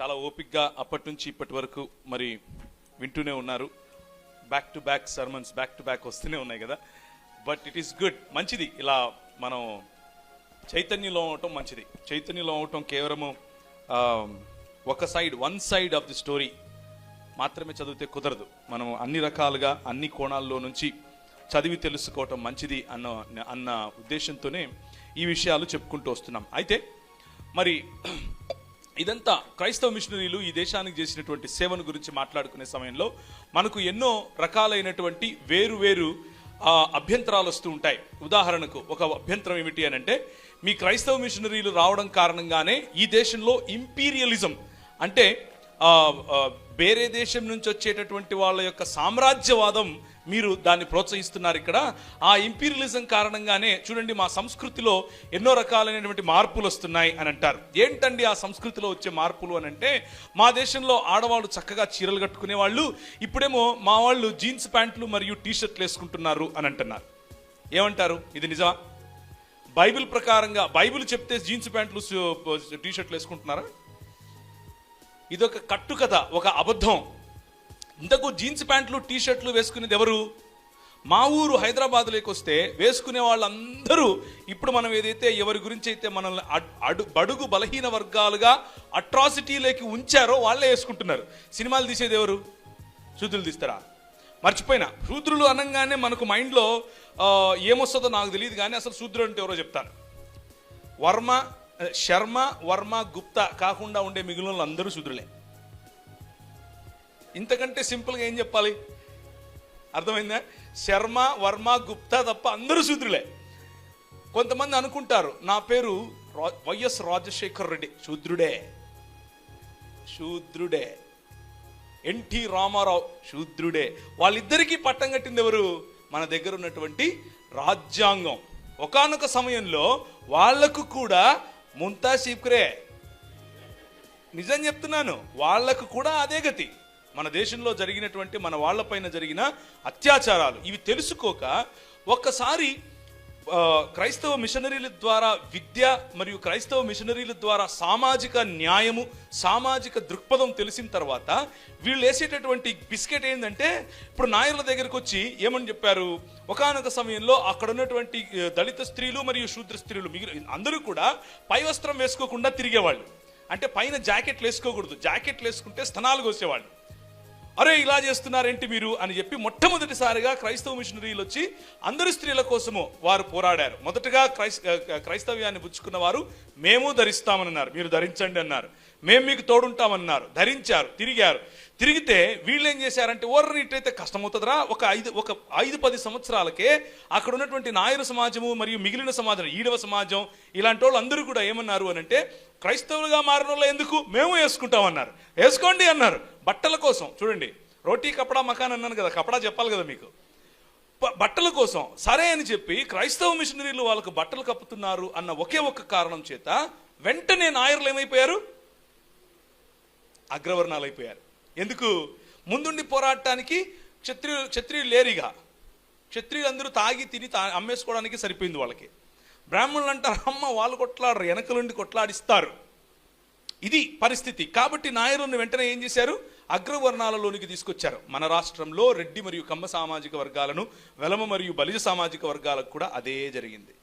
చాలా ఓపిక్గా అప్పటి నుంచి ఇప్పటి వరకు మరి వింటూనే ఉన్నారు. Back to back sermons back to back వస్తూనే ఉన్నాయి కదా. బట్ ఇట్ ఈస్ గుడ్ మంచిది. ఇలా మనం చైతన్యంలో అవటం మంచిది. చైతన్యంలో అవటం కేవలము ఒక side one side of the story మాత్రమే చదివితే కుదరదు. మనం అన్ని రకాలుగా అన్ని కోణాల్లో నుంచి చదివి తెలుసుకోవటం మంచిది అన్న అన్న ఉద్దేశంతోనే ఈ విషయాలు చెప్పుకుంటూ వస్తున్నాం. అయితే మరి ఇదంతా క్రైస్తవ మిషనరీలు ఈ దేశానికి చేసినటువంటి సేవను గురించి మాట్లాడుకునే సమయంలో మనకు ఎన్నో రకాలైనటువంటి వేరు వేరు అభ్యంతరాలు వస్తూ ఉంటాయి. ఉదాహరణకు ఒక అభ్యంతరం ఏమిటి అని అంటే మీ క్రైస్తవ మిషనరీలు రావడం కారణంగానే ఈ దేశంలో ఇంపీరియలిజం అంటే వేరే దేశం నుంచి వచ్చేటటువంటి వాళ్ళ యొక్క సామ్రాజ్యవాదం మీరు దాన్ని ప్రోత్సహిస్తున్నారు ఇక్కడ. ఆ ఇంపీరియలిజం కారణంగానే చూడండి మా సంస్కృతిలో ఎన్నో రకాలైనటువంటి మార్పులు వస్తున్నాయి అని అంటారు. ఏంటండి ఆ సంస్కృతిలో వచ్చే మార్పులు అని అంటే మా దేశంలో ఆడవాళ్ళు చక్కగా చీరలు కట్టుకునే వాళ్ళు ఇప్పుడేమో మా వాళ్ళు జీన్స్ ప్యాంట్లు మరియు టీషర్ట్లు వేసుకుంటున్నారు అని అంటున్నారు. ఏమంటారు? ఇది నిజమా? బైబిల్ ప్రకారంగా బైబిల్ చెప్తే జీన్స్ ప్యాంట్లు టీ షర్ట్లు వేసుకుంటున్నారా? ఇదొక కట్టుకథ ఒక అబద్ధం. ఇంతకు జీన్స్ ప్యాంట్లు టీ షర్ట్లు వేసుకునేది ఎవరు? మా ఊరు హైదరాబాద్లోకి వస్తే వేసుకునే వాళ్ళందరూ ఇప్పుడు మనం ఏదైతే ఎవరి గురించి అయితే మనల్ని అడు బడుగు బలహీన వర్గాలుగా అట్రాసిటీలోకి ఉంచారో వాళ్ళే వేసుకుంటున్నారు. సినిమాలు తీసేది ఎవరు? శూద్రులు తీస్తారా? మర్చిపోయినా. శూద్రులు అనగానే మనకు మైండ్లో ఏమొస్తుందో నాకు తెలియదు కానీ అసలు శూద్రుడు అంటే ఎవరో చెప్తాను వర్మ శర్మ వర్మ గుప్తా కాకుండా ఉండే మిగిలిన వాళ్ళు అందరూ శూద్రులే. ఇంతకంటే సింపుల్గా ఏం చెప్పాలి? అర్థమైందా? శర్మ వర్మ గుప్తా తప్ప అందరూ శూద్రులే. కొంతమంది అనుకుంటారు నా పేరు రా- వైఎస్ రాజశేఖర్ రెడ్డి. శూద్రుడే. శూద్రుడే. ఎన్టీ రామారావు శూద్రుడే. వాళ్ళిద్దరికీ పట్టం కట్టింది ఎవరు? మన దగ్గర ఉన్నటువంటి రాజ్యాంగం. ఒకానొక సమయంలో వాళ్ళకు కూడా ముంతా సీప్కరే నిజం చెప్తున్నాను వాళ్ళకు కూడా అదే గతి. మన దేశంలో జరిగినటువంటి మన వాళ్ళపైన జరిగిన అత్యాచారాలు. ఇవి తెలుసుకోక ఒక్కసారి క్రైస్తవ మిషనరీల ద్వారా విద్య మరియు క్రైస్తవ మిషనరీల ద్వారా సామాజిక న్యాయము సామాజిక దృక్పథం తెలిసిన తర్వాత వీళ్ళు వేసేటటువంటి బిస్కెట్ ఏంటంటే ఇప్పుడు నాయర్ల దగ్గరికి వచ్చి ఏమని చెప్పారు? ఒకనొక సమయంలో అక్కడ ఉన్నటువంటి దళిత స్త్రీలు మరియు శూద్ర స్త్రీలు మిగిలి అందరూ కూడా పై వస్త్రం వేసుకోకుండా తిరిగేవాళ్ళు. అంటే పైన జాకెట్లు వేసుకోకూడదు. జాకెట్లు వేసుకుంటే స్తనాలు కోసేవాళ్ళు. అరే ఇలా చేస్తున్నారేంటి మీరు? అని చెప్పి మొట్టమొదటిసారిగా క్రైస్తవ మిషనరీలు వచ్చి అందరి స్త్రీల కోసము వారు పోరాడారు. మొదటగా క్రైస్ క్రైస్తవ్యాన్ని పుచ్చుకున్న వారు మేము ధరిస్తామన్నారు. మీరు ధరించండి అన్నారు. మేము మీకు తోడుంటామన్నారు. ధరించారు తిరిగారు. తిరిగితే వీళ్ళు ఏం చేశారంటే ఓర్ర అయితే కష్టమవుతుందిరా ఒక ఐదు ఒక ఐదు పది సంవత్సరాలకే అక్కడ ఉన్నటువంటి నాయరు సమాజము మరియు మిగిలిన సమాజం ఈడవ సమాజం ఇలాంటి వాళ్ళు అందరూ కూడా ఏమన్నారు అని అంటే క్రైస్తవులుగా మారిన వాళ్ళు ఎందుకు? మేము వేసుకుంటాం అన్నారు వేసుకోండి అన్నారు. బట్టల కోసం చూడండి రోటీ కపడా మకాన్ అన్నాను కదా కపడా చెప్పాలి కదా మీకు. బట్టల కోసం సరే అని చెప్పి క్రైస్తవ మిషనరీలు వాళ్ళకు బట్టలు కప్పుతున్నారు అన్న ఒకే ఒక్క కారణం చేత వెంటనే నాయర్లు ఏమైపోయారు? అగ్రవర్ణాలు అయిపోయారు ఎందుకు? ముందుండి పోరాడటానికి క్షత్రియులు క్షత్రియులు లేరిగా. క్షత్రియులు అందరూ తాగి తిని తా అమ్మేసుకోవడానికి సరిపోయింది వాళ్ళకి. బ్రాహ్మణులు అంటారు అమ్మ వాళ్ళు కొట్లాడరు వెనకలుండి కొట్లాడిస్తారు. ఇది పరిస్థితి. కాబట్టి నాయరుని వెంటనే ఏం చేశారు? అగ్రవర్ణాలలోనికి తీసుకొచ్చారు. మన రాష్ట్రంలో రెడ్డి మరియు కమ్మ సామాజిక వర్గాలను వెలమ మరియు బలిజ సామాజిక వర్గాలకు కూడా అదే జరిగింది.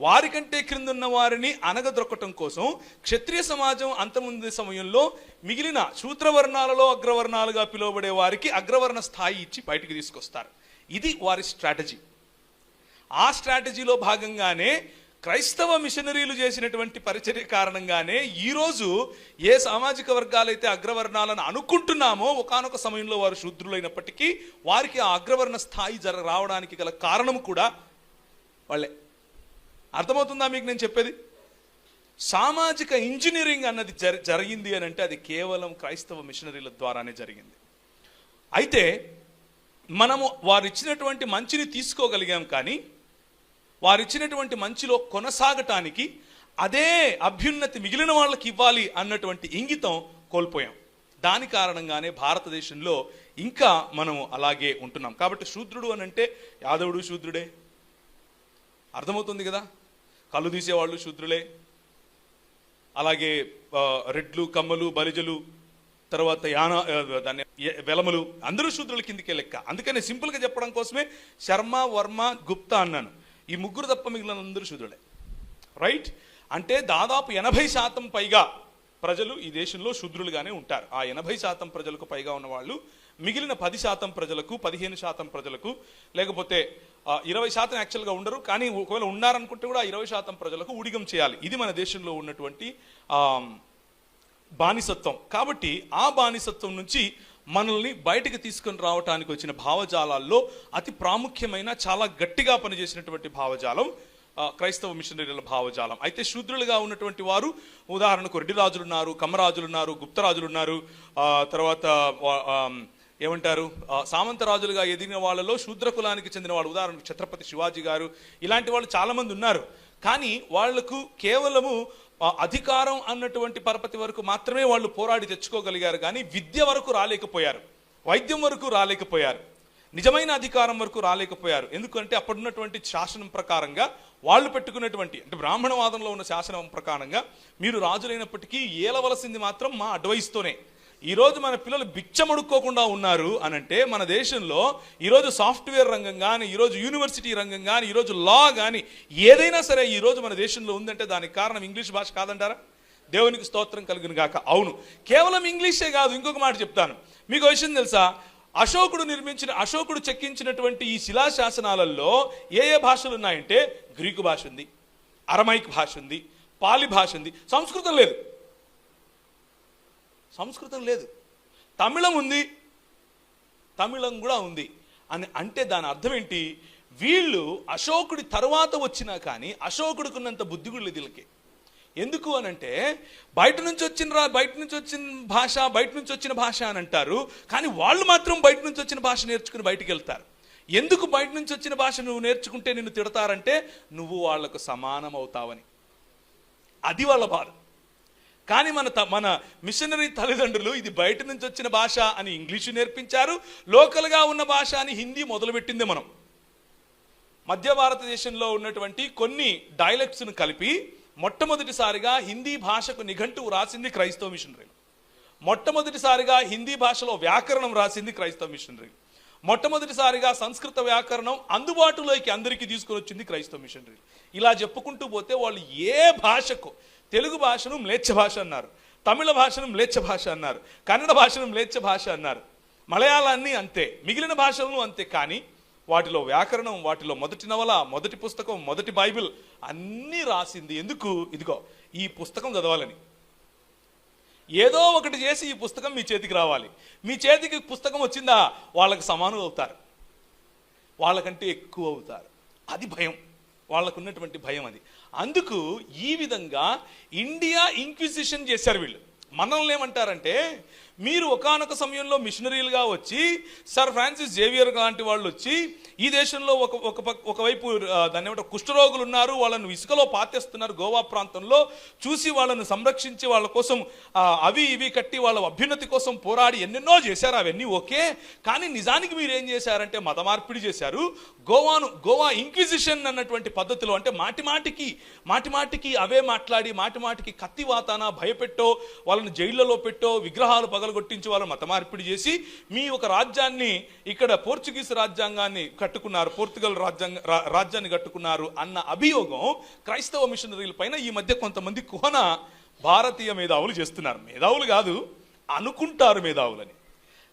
వారికంటే క్రిందున్న వారిని అనగదొక్కటం కోసం క్షత్రియ సమాజం అంతముందు సమయంలో మిగిలిన శూద్రవర్ణాలలో అగ్రవర్ణాలుగా పిలువబడే వారికి అగ్రవర్ణ స్థాయి ఇచ్చి బయటికి తీసుకొస్తారు. ఇది వారి స్ట్రాటజీ. ఆ స్ట్రాటజీలో భాగంగానే క్రైస్తవ మిషనరీలు చేసినటువంటి పరిచర్య కారణంగానే ఈరోజు ఏ సామాజిక వర్గాలైతే అగ్రవర్ణాలను అనుకుంటున్నామో ఒకానొక సమయంలో వారు శూద్రులైనప్పటికీ వారికి ఆ అగ్రవర్ణ స్థాయి జర రావడానికి గల కారణం కూడా వాళ్ళే. అర్థమవుతుందా మీకు నేను చెప్పేది? సామాజిక ఇంజనీరింగ్ అన్నది జరి జరిగింది అని అంటే అది కేవలం క్రైస్తవ మిషనరీల ద్వారానే జరిగింది. అయితే మనము వారు ఇచ్చినటువంటి మంచిని తీసుకోగలిగాం కానీ వారు ఇచ్చినటువంటి మంచిలో కొనసాగటానికి అదే అభ్యున్నతి మిగిలిన వాళ్ళకి ఇవ్వాలి అన్నటువంటి ఇంగితం కోల్పోయాం. దాని కారణంగానే భారతదేశంలో ఇంకా మనం అలాగే ఉంటున్నాం. కాబట్టి శూద్రుడు అని అంటే యాదవుడు శూద్రుడే. అర్థమవుతుంది కదా? కళ్ళు తీసేవాళ్ళు శూద్రులే. అలాగే రెడ్లు కమ్మలు బలిజలు తర్వాత యాన దాన్ని వెలములు అందరూ శూద్రుల కిందికే లెక్క. అందుకని సింపుల్గా చెప్పడం కోసమే శర్మ వర్మ గుప్తా అన్నాను. ఈ ముగ్గురు తప్ప మిగిలిన అందరూ శూద్రులే. రైట్? అంటే దాదాపు ఎనభై శాతం పైగా ప్రజలు ఈ దేశంలో శూద్రులుగానే ఉంటారు. ఆ ఎనభై శాతం ప్రజలకు పైగా ఉన్న వాళ్ళు మిగిలిన పది శాతం ప్రజలకు పదిహేను శాతం ప్రజలకు లేకపోతే ఇరవై శాతం యాక్చువల్గా ఉండరు కానీ ఒకవేళ ఉన్నారనుకుంటే కూడా ఇరవై శాతం ప్రజలకు ఊడిగం చేయాలి. ఇది మన దేశంలో ఉన్నటువంటి బానిసత్వం. కాబట్టి ఆ బానిసత్వం నుంచి మనల్ని బయటకు తీసుకొని రావటానికి వచ్చిన భావజాలాల్లో అతి ప్రాముఖ్యమైన చాలా గట్టిగా పనిచేసినటువంటి భావజాలం క్రైస్తవ మిషనరీల భావజాలం. అయితే శూద్రులుగా ఉన్నటువంటి వారు ఉదాహరణకు రెడ్డి రాజులు ఉన్నారు కమ్మరాజులు ఉన్నారు గుప్తరాజులు ఉన్నారు తర్వాత ఏమంటారు? సామంతరాజులుగా సామంత రాజులుగా ఎదిగిన వాళ్ళలో శూద్ర కులానికి చెందిన వాళ్ళు ఉదాహరణకు ఛత్రపతి శివాజీ గారు ఇలాంటి వాళ్ళు చాలామంది ఉన్నారు. కానీ వాళ్ళకు కేవలము అధికారం అన్నటువంటి పరపతి వరకు మాత్రమే వాళ్ళు పోరాడి తెచ్చుకోగలిగారు. కానీ విద్య వరకు రాలేకపోయారు. వైద్యం వరకు రాలేకపోయారు. నిజమైన అధికారం వరకు రాలేకపోయారు. ఎందుకంటే అప్పుడున్నటువంటి శాసనం ప్రకారంగా వాళ్ళు పెట్టుకున్నటువంటి అంటే బ్రాహ్మణవాదంలో ఉన్న శాసనం ప్రకారంగా మీరు రాజులైనప్పటికీ ఏలవలసింది మాత్రం మా అడ్వైస్తోనే. ఈరోజు మన పిల్లలు బిచ్చమడుక్కోకుండా ఉన్నారు అని అంటే మన దేశంలో ఈరోజు సాఫ్ట్వేర్ రంగం కానీ ఈరోజు యూనివర్సిటీ రంగం కానీ ఈరోజు లా కానీ ఏదైనా సరే ఈరోజు మన దేశంలో ఉందంటే దానికి కారణం ఇంగ్లీష్ భాష కాదంటారా? దేవునికి స్తోత్రం కలిగిన గాక. అవును. కేవలం ఇంగ్లీషే కాదు ఇంకొక మాట చెప్తాను. మీకు విషయం తెలుసా? అశోకుడు నిర్మించిన అశోకుడు చెక్కించినటువంటి ఈ శిలాశాసనాలలో ఏ ఏ భాషలు ఉన్నాయంటే గ్రీకు భాష ఉంది అరమైక్ భాష ఉంది పాలి భాష ఉంది. సంస్కృతం లేదు. సంస్కృతం లేదు. తమిళం ఉంది. తమిళం కూడా ఉంది. అని అంటే దాని అర్థం ఏంటి? వీళ్ళు అశోకుడి తర్వాత వచ్చినా కానీ అశోకుడికున్నంత బుద్ధి కూడా లేదు వీళ్ళకి. ఎందుకు అని అంటే బయట నుంచి వచ్చిన రా బయట నుంచి వచ్చిన భాష బయట నుంచి వచ్చిన భాష అని అంటారు. కానీ వాళ్ళు మాత్రం బయట నుంచి వచ్చిన భాష నేర్చుకుని బయటికి వెళ్తారు. ఎందుకు బయట నుంచి వచ్చిన భాష నువ్వు నేర్చుకుంటే నిన్ను తిడతారంటే నువ్వు వాళ్ళకు సమానం అవుతావని. అది వాళ్ళ బాధ. కానీ మన త- మన మిషనరీ తల్లిదండ్రులు ఇది బయట నుంచి వచ్చిన భాష అని ఇంగ్లీషు నేర్పించారు లోకల్గా ఉన్న భాష అని హిందీ మొదలుపెట్టింది మనం. మధ్య భారతదేశంలో ఉన్నటువంటి కొన్ని డైలెక్ట్స్ను కలిపి మొట్టమొదటిసారిగా హిందీ భాషకు నిఘంటువు రాసింది క్రైస్తవ మిషనరీలు. మొట్టమొదటిసారిగా హిందీ భాషలో వ్యాకరణం రాసింది క్రైస్తవ మిషనరీలు. మొట్టమొదటిసారిగా సంస్కృత వ్యాకరణం అందుబాటులోకి అందరికీ తీసుకొని వచ్చింది క్రైస్తవ మిషనరీలు. ఇలా చెప్పుకుంటూ పోతే వాళ్ళు ఏ భాషకు తెలుగు భాషను మ్లేచ్ఛ భాష అన్నారు. తమిళ భాషను మ్లేచ్ఛ భాష అన్నారు. కన్నడ భాషను మ్లేచ్ఛ భాష అన్నారు. మలయాళాన్ని అంతే మిగిలిన భాషలను అంతే. కానీ వాటిలో వ్యాకరణం వాటిలో మొదటి నవల మొదటి పుస్తకం మొదటి బైబిల్ అన్నీ రాసింది. ఎందుకు? ఇదిగో ఈ పుస్తకం చదవాలని. ఏదో ఒకటి చేసి ఈ పుస్తకం మీ చేతికి రావాలి. మీ చేతికి పుస్తకం వచ్చిందా? వాళ్ళకి సమానం అవుతారు. వాళ్ళకంటే ఎక్కువ అవుతారు. అది భయం. వాళ్ళకు ఉన్నటువంటి భయం అది. అందుకు ఈ విధంగా ఇండియా ఇంక్విజిషన్ చేశారు వీళ్ళు. మనల్ని ఏమంటారంటే మీరు ఒకానొక సమయంలో మిషనరీలుగా వచ్చి సర్ ఫ్రాన్సిస్ జేవియర్ లాంటి వాళ్ళు వచ్చి ఈ దేశంలో ఒక ఒక ఒకవైపు దాన్ని ఏమంటే కుష్ఠరోగులు ఉన్నారు వాళ్ళను ఇసుకలో పాతేస్తున్నారు గోవా ప్రాంతంలో చూసి వాళ్ళను సంరక్షించి వాళ్ళ కోసం అవి ఇవి కట్టి వాళ్ళ అభ్యున్నతి కోసం పోరాడి ఎన్నెన్నో చేశారు అవన్నీ ఓకే కానీ నిజానికి మీరు ఏం చేశారంటే మత మార్పిడి చేశారు. గోవాను గోవా ఇంక్విజిషన్ అన్నటువంటి పద్ధతిలో అంటే మాటి మాటికి మాటి మాటికి అవే మాట్లాడి మాటి మాటికి కత్తి వాతాన భయపెట్టో వాళ్ళని జైళ్ళలో పెట్టో విగ్రహాలు పగ పగలగొట్టించి వాళ్ళు మత మార్పిడి చేసి మీ ఒక రాజ్యాన్ని ఇక్కడ పోర్చుగీస్ రాజ్యాంగాన్ని కట్టుకున్నారు పోర్తుగల్ రాజ్యాంగ రా- రాజ్యాన్ని కట్టుకున్నారు అన్న అభియోగం క్రైస్తవ మిషనరీల పైన ఈ మధ్య కొంతమంది కుహన భారతీయ మేధావులు చేస్తున్నారు. మేధావులు కాదు అనుకుంటారు మేధావులని.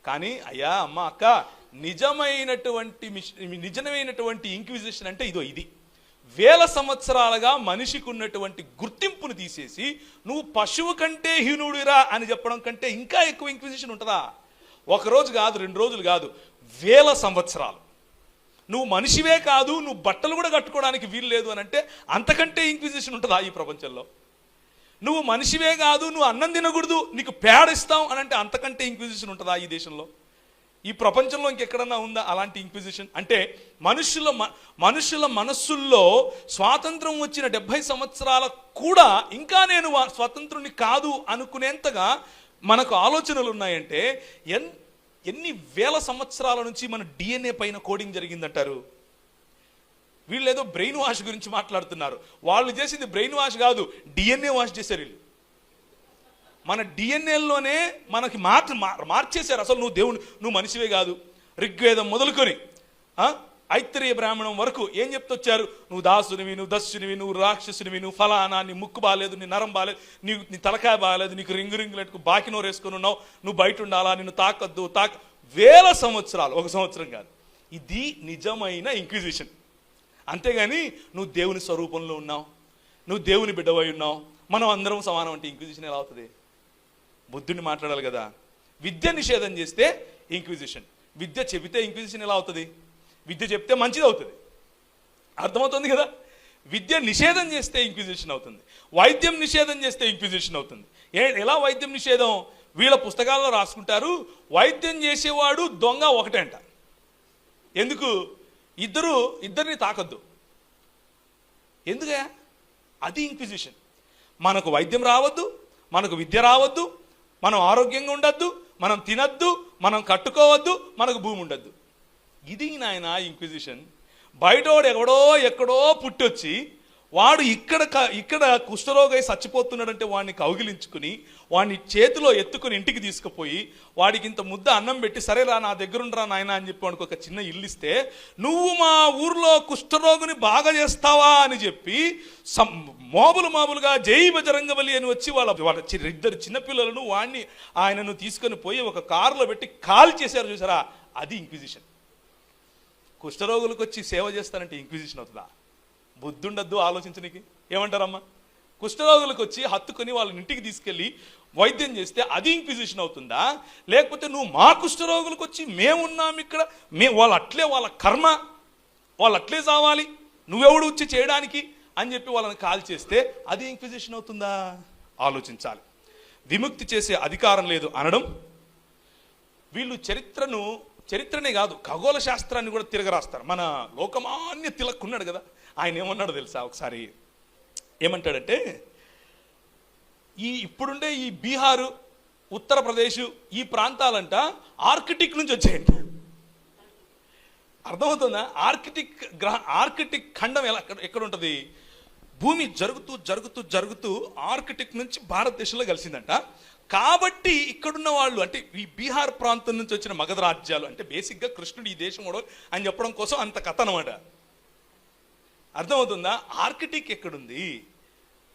కానీ అయ్యా అమ్మ అక్క నిజమైనటువంటి మిష- నిజమైనటువంటి ఇంక్విజిషన్ అంటే ఇదో ఇది. వేల సంవత్సరాలుగా మనిషికి ఉన్నటువంటి గుర్తింపును తీసేసి నువ్వు పశువు కంటే హీనుడిరా అని చెప్పడం కంటే ఇంకా ఎక్కువ ఇంక్విజిషన్ ఉంటుందా? ఒకరోజు కాదు రెండు రోజులు కాదు వేల సంవత్సరాలు. నువ్వు మనిషివే కాదు నువ్వు బట్టలు కూడా కట్టుకోవడానికి వీలు లేదు అని అంటే అంతకంటే ఇంక్విజిషన్ ఉంటుందా ఈ ప్రపంచంలో? నువ్వు మనిషివే కాదు నువ్వు అన్నం తినకూడదు నీకు పేడ ఇస్తావు అని అంటే అంతకంటే ఇంక్విజిషన్ ఉంటుందా ఈ దేశంలో? ఈ ప్రపంచంలో ఇంకెక్కడన్నా ఉందా అలాంటి ఇంక్విజిషన్ అంటే మనుషుల మ- మనుషుల మనస్సుల్లో స్వాతంత్రం వచ్చిన డెబ్బై సంవత్సరాల కూడా ఇంకా నేను వా- స్వతంత్రుని కాదు అనుకునేంతగా మనకు ఆలోచనలు ఉన్నాయంటే ఎన్ ఎన్ని వేల సంవత్సరాల నుంచి మన డిఎన్ఏ పైన కోడింగ్ జరిగిందంటారు? వీళ్ళు ఏదో బ్రెయిన్ వాష్ గురించి మాట్లాడుతున్నారు. వాళ్ళు చేసింది బ్రెయిన్ వాష్ కాదు డిఎన్ఏ వాష్ చేశారు వీళ్ళు. మన డిఎన్ఏలోనే మనకి మార్చి మార్చేశారు. అసలు నువ్వు దేవుని నువ్వు మనిషివే కాదు. ఋగ్వేదం మొదలుకొని ఆ? ఐత్తరీయ బ్రాహ్మణం వరకు ఏం చెప్తొచ్చారు? నువ్వు దాసునివి నువ్వు దస్సునివి నువ్వు రాక్షసునివి నువ్వు ఫలానా నీ ముక్కు బాగాలేదు నీ నరం బాగాలేదు నీ నీ తలకాయ బాగాలేదు నీకు రింగు రింగులెట్టుకు బాకి నోరు ఉన్నావు నువ్వు బయట ఉండాలా నిన్ను తాకద్దు తాక వేల సంవత్సరాలు ఒక సంవత్సరం కాదు. ఇది నిజమైన ఇంక్విజిషన్. అంతేగాని నువ్వు దేవుని స్వరూపంలో ఉన్నావు నువ్వు దేవుని బిడ్డవై ఉన్నావు మనం అందరం సమానం అంటే ఇంక్విజిషన్ ఎలా అవుతుంది? బుద్ధుని మాట్లాడాలి కదా. విద్య నిషేధం చేస్తే ఇంక్విజిషన్ విద్య చెబితే ఇంక్విజిషన్ ఎలా అవుతుంది? విద్య చెప్తే మంచిది అవుతుంది. అర్థమవుతుంది కదా? విద్య నిషేధం చేస్తే ఇంక్విజిషన్ అవుతుంది. వైద్యం నిషేధం చేస్తే ఇంక్విజిషన్ అవుతుంది. ఏ ఎలా వైద్యం నిషేధం? వీళ్ళ పుస్తకాల్లో రాసుకుంటారు వైద్యం చేసేవాడు దొంగ ఒకటే అంట. ఎందుకు? ఇద్దరు ఇద్దరిని తాకద్దు. ఎందుక అది ఇంక్విజిషన్ మనకు వైద్యం రావద్దు మనకు విద్య రావద్దు మనం ఆరోగ్యంగా ఉండొద్దు మనం తినద్దు మనం కట్టుకోవద్దు మనకు భూమి ఉండద్దు. ఇది నాయన ఇంక్విజిషన్ బయటోడు ఎవడో ఎక్కడో పుట్టొచ్చి వాడు ఇక్కడ ఇక్కడ కుష్ఠరోగై చచ్చిపోతున్నాడంటే వాడిని కౌగిలించుకుని వాడిని చేతిలో ఎత్తుకుని ఇంటికి తీసుకుపోయి వాడికి ఇంత ముద్ద అన్నం పెట్టి సరేరా నా దగ్గరుండరా నాయన అని చెప్పి వాడికి ఒక చిన్న ఇల్లు ఇస్తే నువ్వు మా ఊర్లో కుష్ఠరోగుని బాగా చేస్తావా అని చెప్పి సం- మోబులు మామూలుగా జై బజరంగబలి అని వచ్చి వాళ్ళ వాళ్ళ ఇద్దరు చిన్నపిల్లలను వాడిని ఆయనను తీసుకొని పోయి ఒక కారులో పెట్టి కాల్ చేశారు చూసారా? అది ఇంక్విజిషన్. కుష్ఠరోగులకు వచ్చి సేవ చేస్తానంటే ఇంక్విజిషన్ అవుతుందా? బుద్ధుండద్దు ఆలోచించనికి ఏమంటారమ్మా? కుష్ఠరోగులకు వచ్చి హత్తుకొని వాళ్ళని ఇంటికి తీసుకెళ్ళి వైద్యం చేస్తే అది ఇంక్విజిషన్ అవుతుందా? లేకపోతే నువ్వు మా కుష్ఠరోగులకు వచ్చి మేమున్నాం ఇక్కడ మే వాళ్ళు అట్లే వాళ్ళ కర్మ వాళ్ళు అట్లే చావాలి నువ్వెవడు వచ్చి చేయడానికి అని చెప్పి వాళ్ళని కాల్ చేస్తే అది ఇంక్విజిషన్ అవుతుందా? ఆలోచించాలి. విముక్తి చేసే అధికారం లేదు అనడం వీళ్ళు చరిత్రను చరిత్రనే కాదు ఖగోళ శాస్త్రాన్ని కూడా తిరగరాస్తారు. మన లోకమాన్య తిలక్ ఉన్నాడు కదా ఆయన ఏమన్నాడు తెలుసా? ఒకసారి ఏమంటాడంటే ఈ ఇప్పుడుండే ఈ బీహారు ఉత్తరప్రదేశ్ ఈ ప్రాంతాలంట ఆర్కిటిక్ నుంచి వచ్చాయంట. అర్థమవుతుందా? ఆర్కిటిక్ గ్రహ ఆర్కిటిక్ ఖండం ఎలా ఎక్కడ- ఎక్కడ ఉంటుంది? భూమి జరుగుతూ జరుగుతూ జరుగుతూ ఆర్కిటిక్ నుంచి భారతదేశంలో కలిసిందంట. కాబట్టి ఇక్కడున్న వాళ్ళు అంటే ఈ బీహార్ ప్రాంతం నుంచి వచ్చిన మగధ రాజ్యాలు అంటే బేసిక్గా కృష్ణుడు ఈ దేశం అని చెప్పడం కోసం అంత కథ అనమాట అర్థమవుతుందా? ఆర్కిటిక్ ఎక్కడుంది?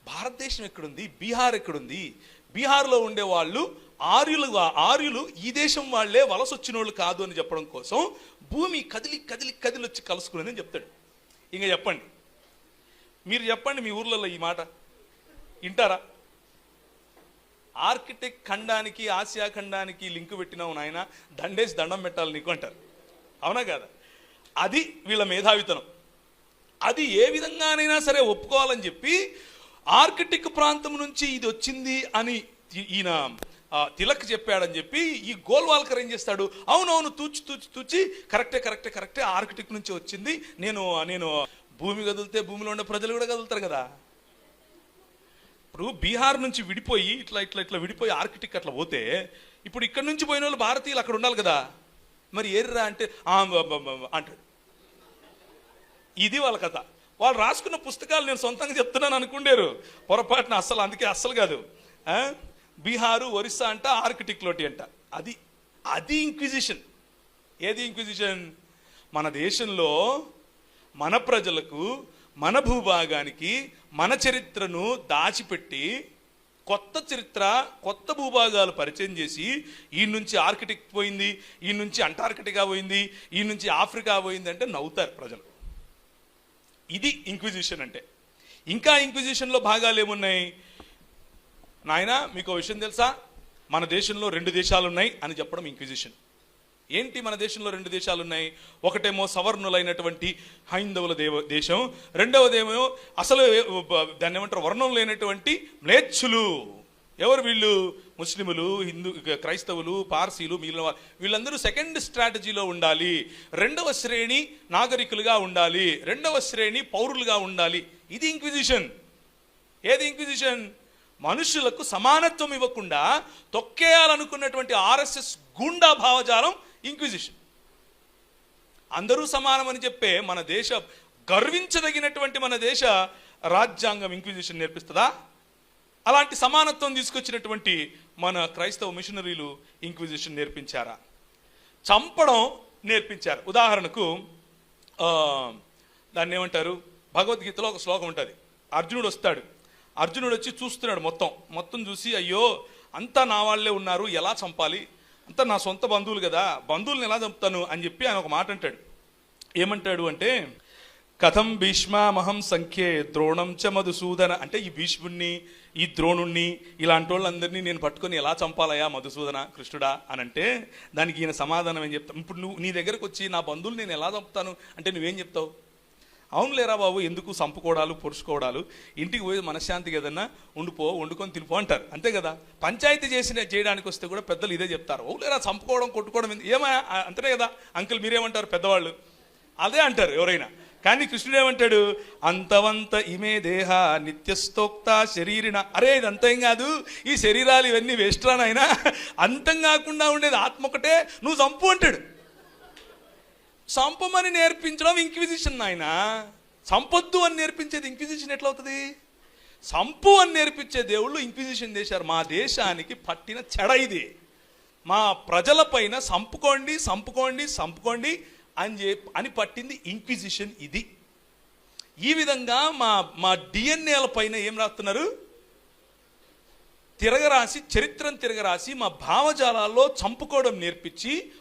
భారతదేశం ఎక్కడుంది? బీహార్ ఎక్కడుంది? బీహార్లో ఉండే వాళ్ళు ఆర్యులు ఆర్యులు ఈ దేశం వాళ్ళే వలస వచ్చిన వాళ్ళు కాదు అని చెప్పడం కోసం భూమి కదిలి కదిలి కదిలి వచ్చి కలుసుకునేదని చెప్తాడు. ఇంకా చెప్పండి. మీరు చెప్పండి మీ ఊర్లలో ఈ మాట. వింటారా? ఆర్కిటెక్ట్ ఖండానికి ఆసియా ఖండానికి లింక్ పెట్టినావు నాయన. దండేసి దండం పెట్టాలి నీకు అంటారు. అవునా కదా? అది వీళ్ళ మేధావితనం. అది ఏ విధంగానైనా సరే ఒప్పుకోవాలని చెప్పి ఆర్కిటిక్ ప్రాంతం నుంచి ఇది వచ్చింది అని ఈయన తిలక్ చెప్పాడని చెప్పి ఈ గోల్వాల్కర్ ఏం చేస్తాడు? అవునవును తూచి తూచి తూచి కరెక్టే కరెక్టే కరెక్టే ఆర్కిటిక్ నుంచి వచ్చింది. నేను నేను భూమి కదిలితే భూమిలో ఉండే ప్రజలు కూడా కదులుతారు కదా. ఇప్పుడు బీహార్ నుంచి విడిపోయి ఇట్లా ఇట్లా ఇట్లా విడిపోయి ఆర్కిటిక్ అట్లా పోతే ఇప్పుడు ఇక్కడ నుంచి పోయిన వాళ్ళు భారతీయులు అక్కడ ఉండాలి కదా. మరి ఏర్రా అంటే అంటాడు. ఇది వాళ్ళ కథ. వాళ్ళు రాసుకున్న పుస్తకాలు నేను సొంతంగా చెప్తున్నాను అనుకుండేరు. పొరపాటున అస్సలు అందుకే అస్సలు కాదు. బీహారు ఒరిస్సా అంట ఆర్కిటిక్లోటి అంట. అది అది ఇంక్విజిషన్. ఏది ఇంక్విజిషన్? మన దేశంలో మన ప్రజలకు మన భూభాగానికి మన చరిత్రను దాచిపెట్టి కొత్త చరిత్ర కొత్త భూభాగాలు పరిచయం చేసి ఈ నుంచి ఆర్కిటిక్ పోయింది ఈ నుంచి అంటార్కిటికా పోయింది ఈ నుంచి ఆఫ్రికా పోయింది అంటే నవ్వుతారు ప్రజలు. ఇది ఇంక్విజిషన్ అంటే. ఇంకా ఇంక్విజిషన్లో భాగాలు ఏమున్నాయి? నాయన మీకు విషయం తెలుసా? మన దేశంలో రెండు దేశాలు ఉన్నాయి అని చెప్పడం ఇంక్విజిషన్ ఏంటి మన దేశంలో రెండు దేశాలు ఉన్నాయి ఒకటేమో సవర్ణులైనటువంటి హైందవుల దేవ దేశం రెండవదేమో అసలు దాన్ని ఏమంటారు వర్ణం లేనటువంటి మ్లేచ్చులు ఎవరు వీళ్ళు? ముస్లిములు హిందూ క్రైస్తవులు పార్సీలు మిగిలిన వీళ్ళందరూ సెకండ్ స్ట్రాటజీలో ఉండాలి. రెండవ శ్రేణి నాగరికులుగా ఉండాలి. రెండవ శ్రేణి పౌరులుగా ఉండాలి. ఇది ఇంక్విజిషన్. ఏది ఇంక్విజిషన్? మనుషులకు సమానత్వం ఇవ్వకుండా తొక్కేయాలనుకున్నటువంటి ఆర్ఎస్ఎస్ గుండా భావజాలం ఇంక్విజిషన్. అందరూ సమానమని చెప్పే మన దేశ గర్వించదగినటువంటి మన దేశ రాజ్యాంగం ఇంక్విజిషన్ నేర్పిస్తుందా? అలాంటి సమానత్వం తీసుకొచ్చినటువంటి మన క్రైస్తవ మిషనరీలు ఇంక్విజిషన్ నేర్పించారా? చంపడం నేర్పించారు. ఉదాహరణకు దాన్ని ఏమంటారు? భగవద్గీతలో ఒక శ్లోకం ఉంటుంది. అర్జునుడు వస్తాడు. అర్జునుడు వచ్చి చూస్తున్నాడు మొత్తం. మొత్తం చూసి అయ్యో అంతా నా వాళ్ళే ఉన్నారు ఎలా చంపాలి? అంతా నా సొంత బంధువులు కదా బంధువులను ఎలా చంపుతాను? అని చెప్పి ఆయన ఒక మాట అంటాడు. ఏమంటాడు అంటే కథం భీష్మామహం సంఖ్యే ద్రోణం చ మధుసూదన. అంటే ఈ భీష్ముణ్ణి ఈ ద్రోణుణ్ణి ఇలాంటి వాళ్ళందరినీ నేను పట్టుకొని ఎలా చంపాలయా మధుసూదన కృష్ణుడా అని అంటే దానికి ఈయన సమాధానం ఏం చెప్తాను ఇప్పుడు నువ్వు నీ దగ్గరకు వచ్చి నా బంధువులు నేను ఎలా చంపుతాను? అంటే నువ్వేం చెప్తావు? అవును లేరా బాబు ఎందుకు సంపుకోవడాలు పొడుచుకోవడాలు ఇంటికి పోయి మనశ్శాంతి ఏదన్నా ఉండిపో వండుకొని తినిపో అంటారు. అంతే కదా? పంచాయతీ చేసిన చేయడానికి వస్తే కూడా పెద్దలు ఇదే చెప్తారు. ఓ లేరా చంపుకోవడం కొట్టుకోవడం ఎందుకు? ఏమా అంతనే కదా? అంకుల్ మీరేమంటారు? పెద్దవాళ్ళు. అదే అంటారు ఎవరైనా. కానీ కృష్ణుడు ఏమంటాడు? అంతవంత ఇమే దేహ నిత్యస్తోక్త శరీరిన అరే ఇది అంతం కాదు? ఈ శరీరాలు ఇవన్నీ వేస్ట్రానైనా అంతం కాకుండా ఉండేది ఆత్మ ఒకటే నువ్వు చంపు అంటాడు. చంపమని నేర్పించడం ఇంక్విజిషన్ నాయన. చంపొద్దు అని నేర్పించేది ఇంక్విజిషన్ ఎట్లా అవుతుంది సంపు అని నేర్పించే దేవుళ్ళు ఇంక్విజిషన్ చేశారు. మా దేశానికి పట్టిన చెడ ఇది. మా ప్రజల పైన సంపుకోండి సంపుకోండి సంపుకోండి అని చెప్ అని పట్టింది ఇంక్విజిషన్ ఇది. ఈ విధంగా మా మా డిఎన్ఏల పైన ఏం రాస్తున్నారు? తిరగరాసి చరిత్రను తిరగరాసి మా భావజాలాల్లో చంపుకోవడం నేర్పించి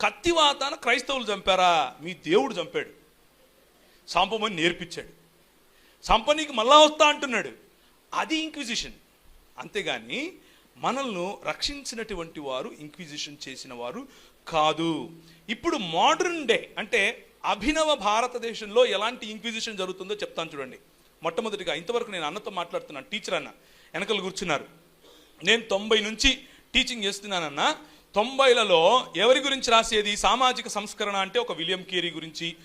కత్తివాతాన క్రైస్తవులు చంపారా? మీ దేవుడు చంపాడు. చంపమని నేర్పించాడు. చంపనీకి మళ్ళా వస్తా అంటున్నాడు. అది ఇంక్విజిషన్ అంతేగాని మనల్ని రక్షించినటువంటి వారు ఇంక్విజిషన్ చేసిన వారు కాదు. ఇప్పుడు మోడర్న్ డే అంటే అభినవ భారతదేశంలో ఎలాంటి ఇంక్విజిషన్ జరుగుతుందో చెప్తాను చూడండి. మొట్టమొదటిగా ఇంతవరకు నేను అన్నతో మాట్లాడుతున్నాను టీచర్ అన్న వెనకలు కూర్చున్నారు. నేను తొంభై నుంచి టీచింగ్ చేస్తున్నానన్నా. తొంభైలలో ఎవరి గురించి రాసేది? సామాజిక సంస్కరణ అంటే ఒక విలియం కేరీ గురించి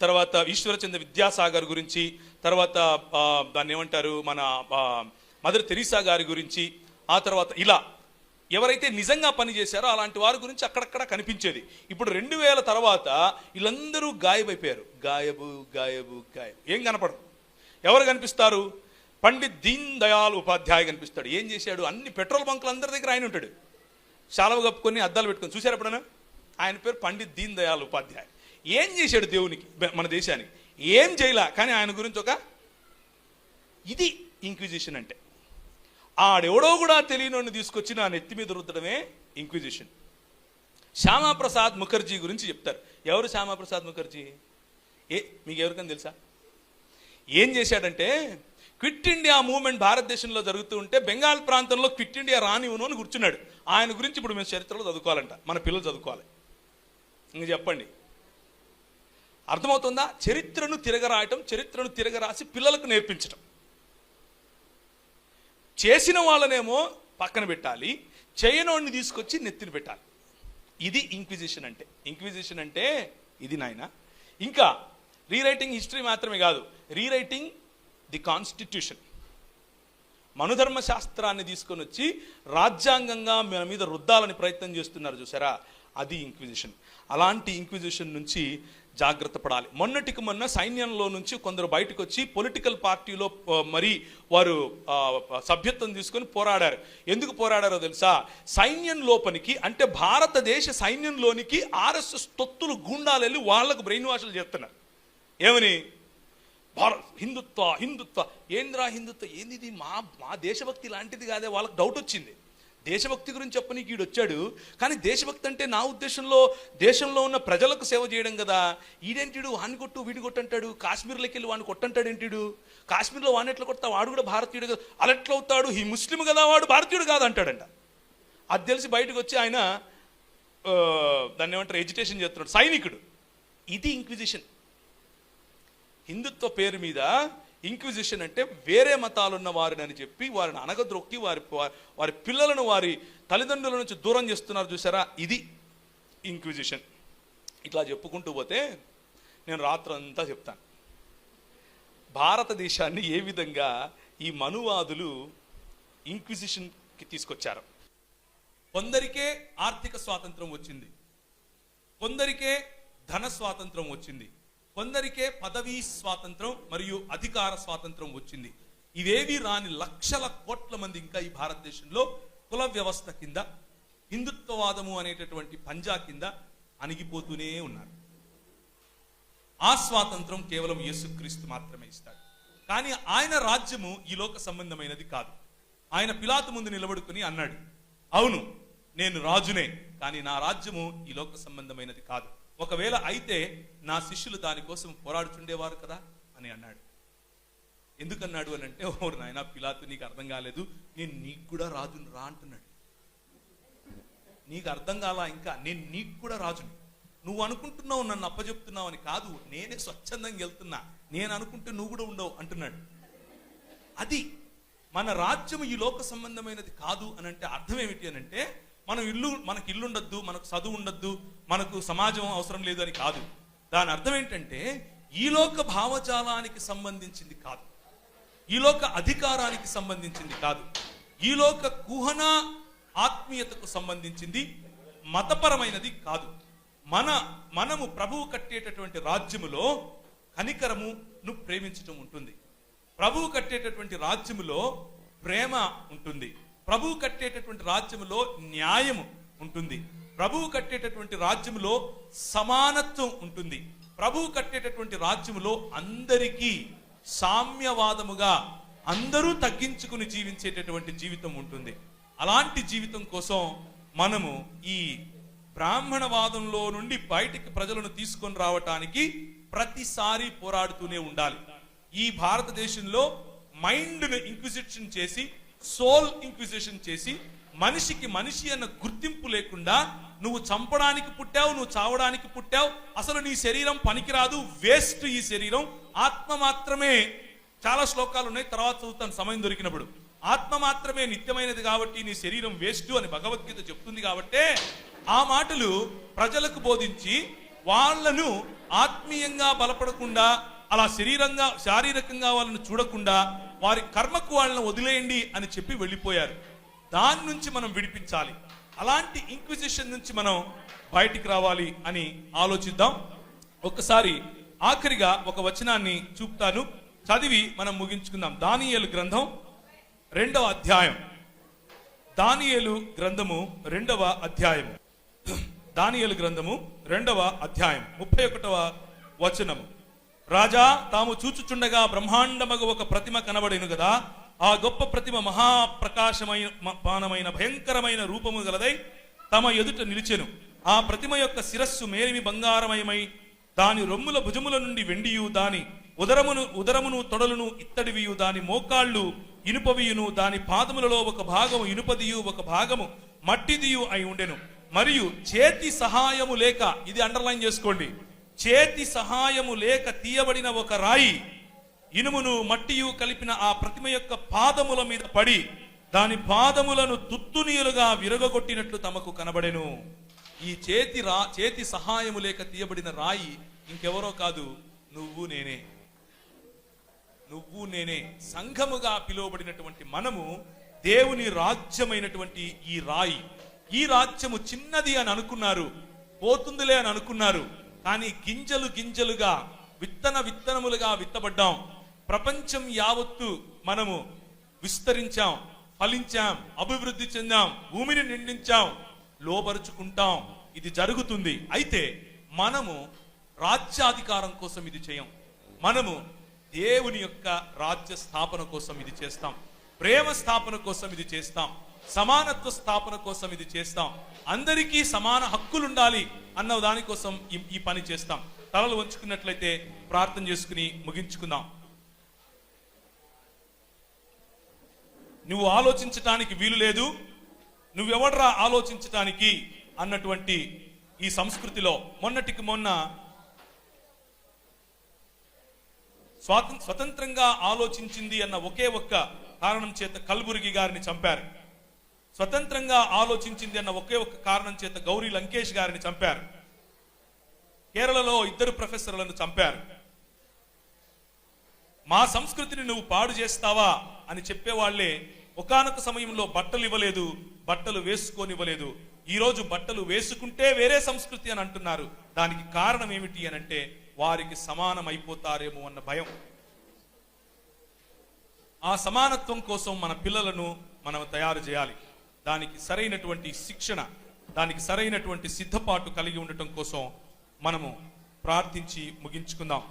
తర్వాత ఈశ్వరచంద్ర విద్యాసాగర్ గురించి తర్వాత దాన్ని ఏమంటారు? మన మదర్ తెరీసా గారి గురించి ఆ తర్వాత ఇలా ఎవరైతే నిజంగా పనిచేశారో అలాంటి వారి గురించి అక్కడక్కడ కనిపించేది. ఇప్పుడు రెండు వేల తర్వాత వీళ్ళందరూ గాయబైపోయారు. గాయబు గాయబు గాయబు. ఏం కనపడదు. ఎవరు కనిపిస్తారు? పండిత్ దీన్ దయాల్ ఉపాధ్యాయ కనిపిస్తాడు. ఏం చేశాడు? అన్ని పెట్రోల్ బంకులు అందరి దగ్గర ఆయన ఉంటాడు. శాలవ కప్పుకొని అద్దాలు పెట్టుకొని చూశారు ఎప్పుడైనా? ఆయన పేరు పండిత్ దీన్ దయాల్ ఉపాధ్యాయ. ఏం చేశాడు దేవునికి? మన దేశానికి? ఏం చేయలే. కానీ ఆయన గురించి ఒక ఇది ఇంక్విజిషన్ అంటే. ఆడెవడో కూడా తెలియనోడిని తీసుకొచ్చి నా నెత్తి మీద రుద్దడమే ఇంక్విజిషన్ శ్యామాప్రసాద్ ముఖర్జీ గురించి చెప్తారు. ఎవరు శ్యామాప్రసాద్ ముఖర్జీ? ఏ మీకు ఎవరికైనా తెలుసా? ఏం చేశాడంటే క్విట్ ఇండియా మూవ్మెంట్ భారతదేశంలో జరుగుతూ ఉంటే బెంగాల్ ప్రాంతంలో క్విట్ ఇండియా రానివ్వను అని కూర్చున్నాడు. ఆయన గురించి ఇప్పుడు మేము చరిత్రలో చదువుకోవాలంట. మన పిల్లలు చదువుకోవాలి. ఇంక చెప్పండి. అర్థమవుతుందా? చరిత్రను తిరగరాయటం చరిత్రను తిరగరాసి పిల్లలకు నేర్పించటం. చేసిన వాళ్ళనేమో పక్కన పెట్టాలి చేయనోడిని తీసుకొచ్చి నెత్తిన పెట్టాలి. ఇది ఇంక్విజిషన్ అంటే. ఇంక్విజిషన్ అంటే ఇది నాయన. ఇంకా రీరైటింగ్ హిస్టరీ మాత్రమే కాదు రీరైటింగ్ ది కాన్స్టిట్యూషన్ మనుధర్మ శాస్త్రాన్ని తీసుకొని వచ్చి రాజ్యాంగంగా మన మీద రుద్దాలని ప్రయత్నం చేస్తున్నారు చూసారా? అది ఇంక్విజిషన్ అలాంటి ఇంక్విజిషన్ నుంచి జాగ్రత్త పడాలి. మొన్నటికి మొన్న సైన్యంలో నుంచి కొందరు బయటకు వచ్చి పొలిటికల్ పార్టీలో మరి వారు సభ్యత్వం తీసుకొని పోరాడారు. ఎందుకు పోరాడారో తెలుసా? సైన్యం లోపలికి అంటే భారతదేశ సైన్యంలోనికి ఆర్ఎస్ఎస్ తొత్తులు గుండాలు వెళ్ళి వాళ్ళకు బ్రెయిన్ వాషలు చేస్తున్నారు. ఏమని? భారత్ హిందుత్వ హిందుత్వ ఏంద్రా హిందుత్వ? ఏంది మా మా దేశభక్తి లాంటిది కాదే వాళ్ళకి డౌట్ వచ్చింది. దేశభక్తి గురించి చెప్పనీకి ఈడు వచ్చాడు. కానీ దేశభక్తి అంటే నా ఉద్దేశంలో దేశంలో ఉన్న ప్రజలకు సేవ చేయడం కదా. ఈడేంటిడు? వాడిని కొట్టు వీడి కొట్టంటాడు. కాశ్మీర్లోకి వెళ్ళి వాడిని కొట్టంటాడు ఏంటిడు? కాశ్మీర్లో వాడిని ఎట్లా కొడతా వాడు కూడా భారతీయుడు కదా. అవుతాడు? ఈ ముస్లిం కదా వాడు భారతీయుడు కాదంటాడంట అది తెలిసి బయటకు వచ్చి ఆయన దాన్ని ఏమంటారు? ఎడ్యుటేషన్ చేస్తున్నాడు. సైనికుడు. ఇది ఇంక్విజిషన్ హిందుత్వ పేరు మీద ఇంక్విజిషన్ అంటే వేరే మతాలున్న వారిని అని చెప్పి వారిని అనగద్రొక్కి వారి వారి పిల్లలను వారి తల్లిదండ్రుల నుంచి దూరం చేస్తున్నారు చూసారా ఇది ఇంక్విజిషన్ ఇట్లా చెప్పుకుంటూ పోతే నేను రాత్రంతా చెప్తాను. భారతదేశాన్ని ఏ విధంగా ఈ మనువాదులు ఇంక్విజిషన్కి తీసుకొచ్చారు? కొందరికే ఆర్థిక స్వాతంత్రం వచ్చింది. కొందరికే ధన స్వాతంత్రం వచ్చింది. కొందరికే పదవీ స్వాతంత్రం మరియు అధికార స్వాతంత్రం వచ్చింది. ఇవేవి రాని లక్షల కోట్ల మంది ఇంకా ఈ భారతదేశంలో కుల వ్యవస్థ కింద హిందుత్వవాదము అనేటటువంటి పంజా కింద అణిగిపోతూనే ఉన్నారు. ఆ స్వాతంత్రం కేవలం యేసుక్రీస్తు మాత్రమే ఇస్తాడు. కానీ ఆయన రాజ్యము ఈ లోక సంబంధమైనది కాదు. ఆయన పిలాతు ముందు నిలబడుకుని అన్నాడు అవును నేను రాజునే కానీ నా రాజ్యము ఈ లోక సంబంధమైనది కాదు. ఒకవేళ అయితే నా శిష్యులు దానికోసం పోరాడుచుండేవారు కదా అని అన్నాడు. ఎందుకన్నాడు అని అంటే ఓ నాయన పిలాతు నీకు అర్థం కాలేదు. నేను నీకు కూడా రాజుని రా అంటున్నాడు. నీకు అర్థం కాలా ఇంకా? నేను నీకు కూడా రాజుని. నువ్వు అనుకుంటున్నావు నన్ను అప్పచెప్తున్నావు అని కాదు. నేనే స్వచ్ఛందంగా వెళ్తున్నా. నేను అనుకుంటే నువ్వు కూడా ఉండవు అంటున్నాడు. అది మన రాజ్యం ఈ లోక సంబంధమైనది కాదు అని అంటే అర్థం ఏమిటి అని అంటే మనం ఇల్లు మనకు ఇల్లు ఉండొద్దు మనకు చదువు ఉండొద్దు మనకు సమాజం అవసరం లేదు అని కాదు. దాని అర్థం ఏంటంటే ఈలోక భావజాలానికి సంబంధించింది కాదు. ఈలోక అధికారానికి సంబంధించింది కాదు. ఈలోక కుహన ఆత్మీయతకు సంబంధించింది మతపరమైనది కాదు. మన మనము ప్రభువు కట్టేటటువంటి రాజ్యములో కనికరమును ప్రేమించటం ఉంటుంది. ప్రభువు కట్టేటటువంటి రాజ్యములో ప్రేమ ఉంటుంది. ప్రభువు కట్టేటటువంటి రాజ్యములో న్యాయము ఉంటుంది. ప్రభువు కట్టేటటువంటి రాజ్యములో సమానత్వం ఉంటుంది. ప్రభువు కట్టేటటువంటి రాజ్యములో అందరికీ సామ్యవాదముగా అందరూ తగ్గించుకుని జీవించేటటువంటి జీవితం ఉంటుంది. అలాంటి జీవితం కోసం మనము ఈ బ్రాహ్మణవాదంలో నుండి బయటికి ప్రజలను తీసుకొని రావటానికి ప్రతిసారి పోరాడుతూనే ఉండాలి. ఈ భారతదేశంలో మైండ్ను ఇంక్విజిషన్ చేసి సోల్ ఇంక్విజిషన్ చేసి మనిషికి మనిషి అన్న గుర్తింపు లేకుండా నువ్వు చంపడానికి పుట్టావు నువ్వు చావడానికి పుట్టావు అసలు నీ శరీరం పనికిరాదు వేస్ట్ ఈ శరీరం. ఆత్మ మాత్రమే చాలా శ్లోకాలు ఉన్నాయి తర్వాత చదువుతాను సమయం దొరికినప్పుడు. ఆత్మ మాత్రమే నిత్యమైనది కాబట్టి నీ శరీరం వేస్ట్ అని భగవద్గీత చెప్తుంది కాబట్టే ఆ మాటలు ప్రజలకు బోధించి వాళ్ళను ఆత్మీయంగా బలపడకుండా అలా శరీరంగా శారీరకంగా వాళ్ళను చూడకుండా వారి కర్మకు వాళ్ళని వదిలేయండి అని చెప్పి వెళ్ళిపోయారు. దాని నుంచి మనం విడిపించాలి. అలాంటి ఇంక్విజిషన్ నుంచి మనం బయటికి రావాలి అని ఆలోచిద్దాం. ఒక్కసారి ఆఖరిగా ఒక వచనాన్ని చూపుతాను. చదివి మనం ముగించుకుందాం. దానియలు గ్రంథం రెండవ అధ్యాయం. దానియలు గ్రంథము రెండవ అధ్యాయము. దానియలు గ్రంథము రెండవ అధ్యాయం. ముప్పై ఒకటవ వచనము. రాజా తాము చూచుచుండగా బ్రహ్మాండమగు ఒక ప్రతిమ కనబడిను కదా ఆ గొప్ప ప్రతిమ మహాప్రకాశమైన పానమైన భయంకరమైన రూపము గలదై తమ ఎదుట నిలిచెను. ఆ ప్రతిమ యొక్క శిరస్సు మేలిమి బంగారమయమై దాని రొమ్ముల భుజముల నుండి వెండియు దాని ఉదరమును ఉదరమును తొడలును ఇత్తడివియు దాని మోకాళ్ళు ఇనుపవియును దాని పాదములలో ఒక భాగము ఇనుపదియు ఒక భాగము మట్టిదియు అయి ఉండెను. మరియు చేతి సహాయము లేక ఇది అండర్లైన్ చేసుకోండి. చేతి సహాయము లేక తీయబడిన ఒక రాయి ఇనుమును మట్టియు కలిపిన ఆ ప్రతిమ యొక్క పాదముల మీద పడి దాని పాదములను తుత్తునీయులుగా విరగగొట్టినట్లు తమకు కనబడెను. ఈ చేతి రా చేతి సహాయము లేక తీయబడిన రాయి ఇంకెవరో కాదు నువ్వు నేనే. నువ్వు నేనే. సంఘముగా పిలువబడినటువంటి మనము దేవుని రాజ్యమైనటువంటి ఈ రాయి. ఈ రాజ్యము చిన్నది అని అనుకున్నారు పోతుందిలే అని అనుకున్నారు. కానీ గింజలు గింజలుగా విత్తన విత్తనములుగా విత్తబడ్డాం. ప్రపంచం యావత్తు మనము విస్తరించాం ఫలించాం అభివృద్ధి చెందాం భూమిని నిండించాం లోపరుచుకుంటాం ఇది జరుగుతుంది. అయితే మనము రాజ్యాధికారం కోసం ఇది చేయం. మనము దేవుని యొక్క రాజ్య స్థాపన కోసం ఇది చేస్తాం. ప్రేమ స్థాపన కోసం ఇది చేస్తాం. సమానత్వ స్థాపన కోసం ఇది చేస్తాం. అందరికీ సమాన హక్కులు ఉండాలి అన్న దానికోసం ఈ- ఈ పని చేస్తాం. తలలు వంచుకున్నట్లయితే ప్రార్థన చేసుకుని ముగించుకుందాం. నువ్వు ఆలోచించటానికి వీలు లేదు. నువ్వెవడరా ఆలోచించటానికి అన్నటువంటి ఈ సంస్కృతిలో మొన్నటికి మొన్న స్వాతం స్వతంత్రంగా ఆలోచించింది అన్న ఒకే ఒక్క కారణం చేత కల్బుర్గి గారిని చంపారు. స్వతంత్రంగా ఆలోచించింది అన్న ఒకే ఒక్క కారణం చేత గౌరీ లంకేష్ గారిని చంపారు. కేరళలో ఇద్దరు ప్రొఫెసర్లను చంపారు. మా సంస్కృతిని నువ్వు పాడు చేస్తావా అని చెప్పేవాళ్ళే ఒకనొక సమయంలో బట్టలు ఇవ్వలేదు బట్టలు వేసుకోనివ్వలేదు. ఈరోజు బట్టలు వేసుకుంటే వేరే సంస్కృతి అని అంటున్నారు. దానికి కారణం ఏమిటి అని అంటే వారికి సమానం అయిపోతారేమో అన్న భయం. ఆ సమానత్వం కోసం మన పిల్లలను మనం తయారు చేయాలి. దానికి సరైనటువంటి శిక్షణ దానికి సరైనటువంటి సిద్ధపాటు కలిగి ఉండటం కోసం మనము ప్రార్థించి ముగించుకుందాం.